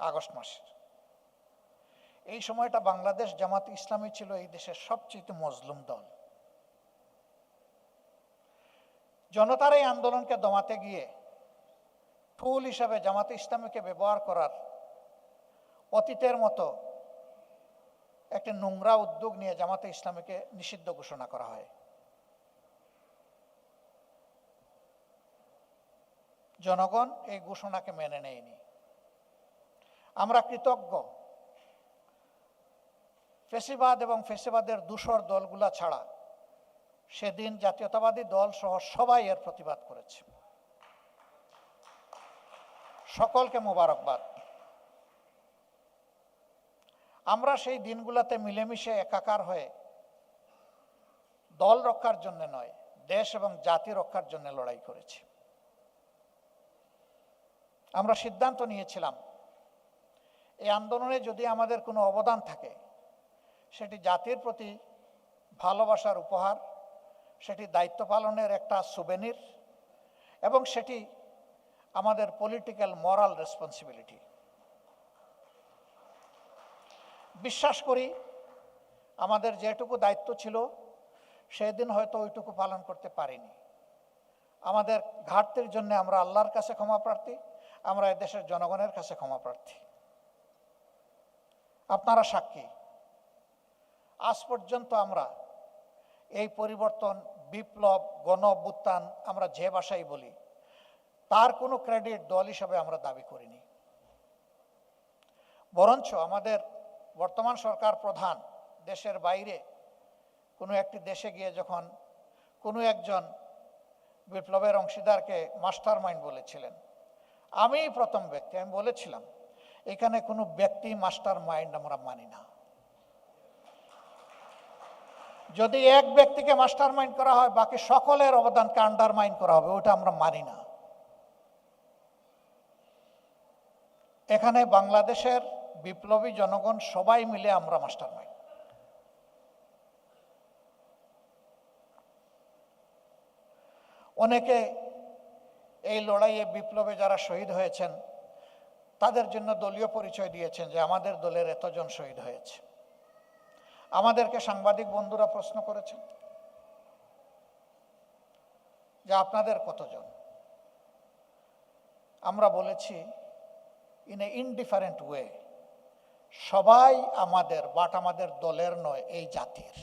August মাসের। এই সময়টা বাংলাদেশ জামাত ইসলামী ছিল এই দেশের সবচেয়ে মজলুম দল। জনতার এই আন্দোলনকে দমাতে গিয়ে ফুল হিসাবে জামাতে ইসলামীকে ব্যবহার করার অতীতের মতো একটি নোংরা উদ্যোগ নিয়ে জামাতে ইসলামীকে নিষিদ্ধ ঘোষণা করা হয়। জনগণ এই ঘোষণাকে মেনে নেয়নি। আমরা কৃতজ্ঞ। ফেসিবাদ এবং ফেসিবাদের দূষর দলগুলা ছাড়া সেদিন জাতীয়তাবাদী দল সহ সবাই এর প্রতিবাদ করেছে। সকলকে মোবারকবাদ। আমরা সেই দিনগুলোতে মিলেমিশে একাকার হয়ে দল রক্ষার জন্য নয়, দেশ এবং জাতি রক্ষার জন্য লড়াই করেছি। আমরা সিদ্ধান্ত নিয়েছিলাম এই আন্দোলনে যদি আমাদের কোনো অবদান থাকে, সেটি জাতির প্রতি ভালোবাসার উপহার, সেটি দায়িত্ব পালনের একটা সুবেনির এবং সেটি আমাদের পলিটিক্যাল মরাল রেসপন্সিবিলিটি বিশ্বাস করি, আমাদের যেটুকু দায়িত্ব ছিল, সেদিন হয়তো ওইটুকু পালন করতে পারিনি। আমাদের ঘাটতির জন্য আমরা আল্লাহর কাছে ক্ষমা প্রার্থী, আমরা দেশের জনগণের কাছে ক্ষমা প্রার্থী। আপনারা সাক্ষী। আজ পর্যন্ত আমরা এই পরিবর্তন, বিপ্লব গণ অভ্যুত্থান আমরা যে ভাষাই বলি, তার কোনো ক্রেডিট দল হিসাবে আমরা দাবি করিনি। বরঞ্চ আমাদের বর্তমান সরকার প্রধান দেশের বাইরে কোনো একটি দেশে গিয়ে যখন কোনো একজন বিপ্লবের অংশীদারকে মাস্টার মাইন্ড বলেছিলেন আমি প্রথম ব্যক্তি, আমি বলেছিলাম এখানে কোনো ব্যক্তি মাস্টার মাইন্ড আমরা মানি না। যদি এক ব্যক্তিকে মাস্টার মাইন্ড করা হয়, বাকি সকলের অবদানকে আন্ডারমাইন করা হবে, ওটা আমরা মানি না। এখানে বাংলাদেশের বিপ্লবী জনগণ সবাই মিলে আমরা মাস্টার মাইন্ড। অনেকে এই লড়াইয়ে বিপ্লবে যারা শহীদ হয়েছেন তাদের জন্য দলীয় পরিচয় দিয়েছেন যে আমাদের দলের এতজন শহীদ হয়েছে। আমাদেরকে সাংবাদিক বন্ধুরা প্রশ্ন করেছেন যে আপনাদের কতজন? আমরা বলেছি ইন এ ইনডিফারেন্ট ওয়ে সবাই আমাদের বাট আমাদের দলের নয়, এই জাতির।